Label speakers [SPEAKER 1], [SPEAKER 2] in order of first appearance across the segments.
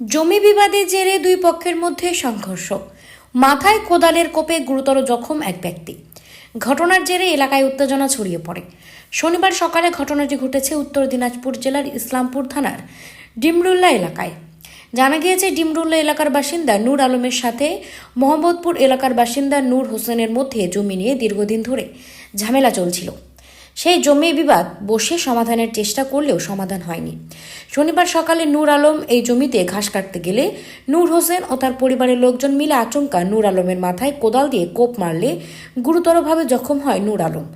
[SPEAKER 1] জমি বিবাদে জেরে দুই পক্ষের মধ্যে সংঘর্ষ। মাথায় কোদালের কোপে গুরুতর জখম এক ব্যক্তি। ঘটনার জেরে এলাকায় উত্তেজনা ছড়িয়ে পড়ে। শনিবার সকালে ঘটনাটি ঘটেছে উত্তর দিনাজপুর জেলার ইসলামপুর থানার ডিমরুল্লা এলাকায়। জানা গিয়েছে, ডিমরুল্লা এলাকার বাসিন্দা নূর আলমের সাথে মোহাম্মদপুর এলাকার বাসিন্দা নূর হোসেনের মধ্যে জমি নিয়ে দীর্ঘদিন ধরে ঝামেলা চলছিল। সেই জমি বিবাদ বসে সমাধানের চেষ্টা করলেও সমাধান হয়নি। শনিবার সকালে নূর আলম এই জমিতে ঘাস কাটতে গেলে নূর হোসেন ও তার পরিবারের লোকজন মিলে আচমকা নূর আলমের মাথায় কোদাল দিয়ে কোপ মারলে গুরুতরভাবে জখম হয় নূর আলম।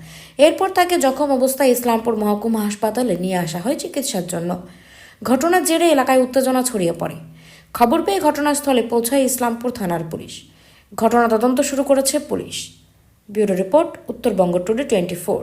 [SPEAKER 1] এরপর তাকে জখম অবস্থায় ইসলামপুর মহকুমা হাসপাতালে নিয়ে আসা হয় চিকিৎসার জন্য। ঘটনার জেরে এলাকায় উত্তেজনা ছড়িয়ে পড়ে। খবর পেয়ে ঘটনাস্থলে পৌঁছায় ইসলামপুর থানার পুলিশ। ঘটনা তদন্ত শুরু করেছে police. Bureau report, Uttarbanga today twenty four.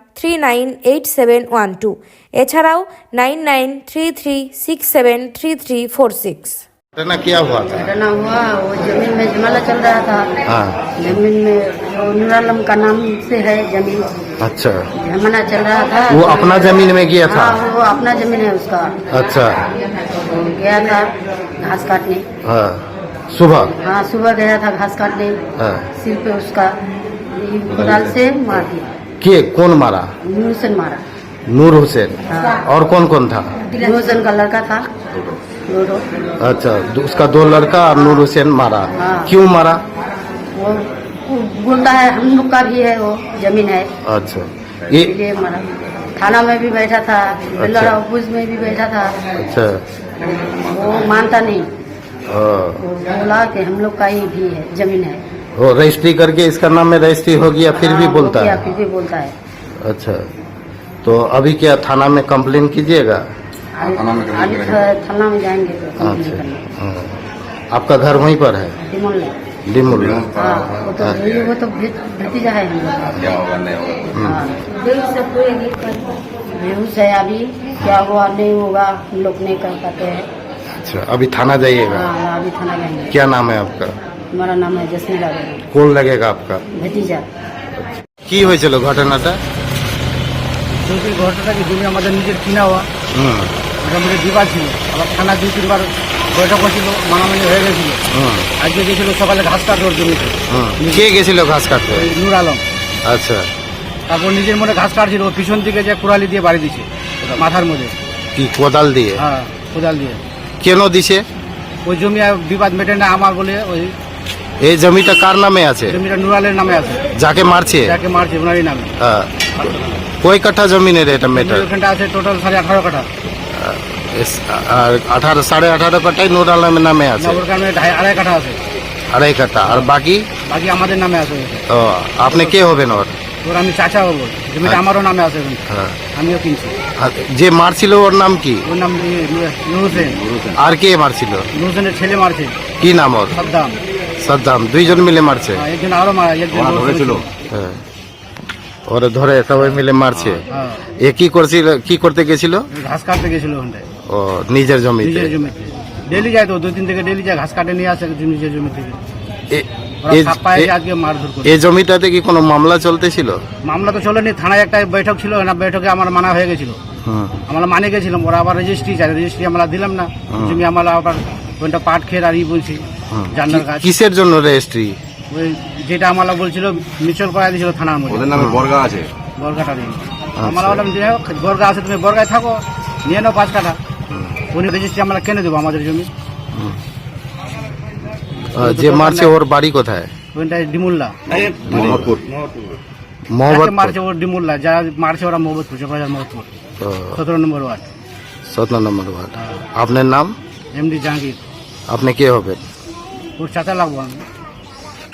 [SPEAKER 1] three nine eight seven one two এছাড়াও nine nine three three six seven three three four six
[SPEAKER 2] घटना क्या हुआ था
[SPEAKER 3] घटना हुआ वो जमीन में जमाला चल रहा था
[SPEAKER 2] हाँ
[SPEAKER 3] जमीन में वो नूर आलम का नाम से है जमीन
[SPEAKER 2] अच्छा
[SPEAKER 3] जमाना चल रहा था
[SPEAKER 2] वो अपना जमीन में गया था
[SPEAKER 3] हाँ वो अपना जमीन है उसका
[SPEAKER 2] अच्छा
[SPEAKER 3] तो गया था घास काटने
[SPEAKER 2] हाँ सुबह
[SPEAKER 3] हाँ सुबह गया था घास काटने
[SPEAKER 2] हाँ
[SPEAKER 3] सिर पे उसका ये कोदाल से मार दिया
[SPEAKER 2] के कौन मारा?
[SPEAKER 3] नूर हुसैन मारा।
[SPEAKER 2] नूर हुसैन।
[SPEAKER 3] हाँ।
[SPEAKER 2] और कौन कौन था?
[SPEAKER 3] नूर हुसैन का लड़का था।
[SPEAKER 2] अच्छा उसका दो लड़का और नूर हुसैन मारा।
[SPEAKER 3] हाँ।
[SPEAKER 2] क्यों मारा?
[SPEAKER 3] वो बोलता है हम लोग का भी है वो ज़मीन है।
[SPEAKER 2] अच्छा। ये
[SPEAKER 3] मारा। थाना में भी बैठा था ऑफ़िस में भी बैठा था।
[SPEAKER 2] अच्छा।
[SPEAKER 3] वो मानता नहीं।
[SPEAKER 2] हाँ।
[SPEAKER 3] बोला कि हम लोग का ही भी है ज़मीन है।
[SPEAKER 2] वो रजिस्ट्री करके इसका नाम में रजिस्ट्री हो गया फिर भी
[SPEAKER 3] हाँ,
[SPEAKER 2] बोलता है?
[SPEAKER 3] फिर भी बोलता है।
[SPEAKER 2] अच्छा तो अभी क्या थाना में कंप्लेन कीजिएगा?
[SPEAKER 3] थाना में जाएँगे तो
[SPEAKER 2] अच्छा हाँ। आपका घर वहीं पर है?
[SPEAKER 3] डिमुल हाँ वो तो वो तो भतीजा है लोग का हाँ। बेहूस है अभी क्या हुआ नहीं होगा हम लोग नहीं कर पाते हैं।
[SPEAKER 2] अच्छा अभी थाना जाइएगा?
[SPEAKER 3] हाँ अभी थाना जाएँगे।
[SPEAKER 2] क्या नाम है आपका?
[SPEAKER 3] हमारा नाम है जसमीला
[SPEAKER 2] কোন লাগেগা আপকা
[SPEAKER 3] भतीजा
[SPEAKER 2] কি হয়েছিল ঘটনাটা
[SPEAKER 4] যদি ঘটনাটা কি জমি আমাদের নিজের কিনা হওয়া
[SPEAKER 2] হুম
[SPEAKER 4] মোটামুটি বিবাদ ছিল আবার থানা দুই তিনবার বৈঠক হয়েছিল মানামানি হয়ে গেছিল
[SPEAKER 2] হুম
[SPEAKER 4] আজকে গেছিল সকালে ঘাস কাটতে ওর জমিতে
[SPEAKER 2] হুম কে গেছিল ঘাস কাটতে
[SPEAKER 4] ওই নূর আলম
[SPEAKER 2] আচ্ছা
[SPEAKER 4] তারপর নিজের মনে ঘাস কাটছিল ও পিছন দিকে যে কুড়ালি দিয়ে বাড়ি দিছে মাথার মধ্যে
[SPEAKER 2] কি কোদাল দিয়ে
[SPEAKER 4] হ্যাঁ কোদাল দিয়ে
[SPEAKER 2] কেন দিছে
[SPEAKER 4] ওই জমি আর বিবাদ মেটে না আমার বলে ওই
[SPEAKER 2] এই জমিটা কার নামে আছে?
[SPEAKER 4] জমিটা নুরালের নামে আছে।
[SPEAKER 2] যাকে মারছে?
[SPEAKER 4] যাকে মারছে ওনারই নামে।
[SPEAKER 2] হ্যাঁ। কয় কাঠা জমিনের এটা মেটার
[SPEAKER 4] ওখানটা আছে টোটাল সাড়ে আঠারো কাঠা।
[SPEAKER 2] আর আঠারো সাড়ে আঠারো কাঠাই নুর আলমের নামে আছে?
[SPEAKER 4] গ্রামে ঢাই আড়াই কাঠা আছে।
[SPEAKER 2] আড়াই কাঠা। আর বাকি?
[SPEAKER 4] বাকি আমাদের নামে আছে।
[SPEAKER 2] ও আপনি কে হবেন ওর?
[SPEAKER 4] ওর আমি চাচা হব। জমিটা আমারও নামে আছে
[SPEAKER 2] হ্যাঁ।
[SPEAKER 4] আমিও কিনছি।
[SPEAKER 2] যে মারছিল ওর নাম কি?
[SPEAKER 4] ওর নাম
[SPEAKER 2] আর কে মারছিল?
[SPEAKER 4] নুরুসেনের ছেলে মারছে।
[SPEAKER 2] কি নাম ওর?
[SPEAKER 4] সাদ্দাম।
[SPEAKER 2] সাদ্দাম দুইজন মিলে মারছে।
[SPEAKER 4] হ্যাঁ, একজন আরও মারা একজন ধরেছিল।
[SPEAKER 2] হ্যাঁ। ওরা ধরে সবাই মিলে মারছে।
[SPEAKER 4] হ্যাঁ
[SPEAKER 2] এ কি করছিল কি করতে গেছিল?
[SPEAKER 4] ঘাস কাটতে গেছিল
[SPEAKER 2] ও নিজের জমিতে।
[SPEAKER 4] নিজের জমিতে। ডেলি যায় তো দুই দিন থেকে ডেলি যায় ঘাস কাটে নিয়ে আসে নিজের জমি থেকে
[SPEAKER 2] এই জমিটাতে কি কোনো মামলা চলতেছিল?
[SPEAKER 4] মামলা তো চলেনি থানায় একটা বৈঠক ছিল না বৈঠকে আমার মানা হয়ে গেছিল। আমরা মানে গেছিলাম ওরা আবার রেজিস্ট্রি চাই রেজিস্ট্রি আমরা দিলাম না। জমি আমরা আবার ওইটা পাট খেয়ে আর ই বলছি।
[SPEAKER 2] হুম।
[SPEAKER 4] গাছ
[SPEAKER 2] কিসের জন্য রেজিস্ট্রি
[SPEAKER 4] ওই যেটা আমরা বলছিল মিচল করা দিয়েছিল থানার মধ্যে।
[SPEAKER 5] ওদের নামে বর্গা আছে।
[SPEAKER 4] বর্গাটা দিন আমরা বললাম যে হোক, বর্গা আছে তুমি বর্গায় থাকো নিয়ে নাও পাঁচ কাঠা। উনি রেজিস্ট্রি আমরা কেনে দেবো আমাদের জমি?
[SPEAKER 2] যে মারছে ওর বাড়ি কোথায়?
[SPEAKER 4] ওইটাই ডিমুল্লা।
[SPEAKER 5] মোহাম্মদপুর।
[SPEAKER 4] মারছে ওর ডিমুল্লা যারা মারছে ওরা মোহাম্মদপুর চকবাজার মোহাম্মদপুর। সতেরো নম্বর ওয়ার্ড।
[SPEAKER 2] সতেরো নম্বর ওয়ার্ড। আপনার নাম?
[SPEAKER 4] এমডি জাহাঙ্গীর।
[SPEAKER 2] আপনি কে হবেন?
[SPEAKER 4] ওর চাচা লাগবো আমি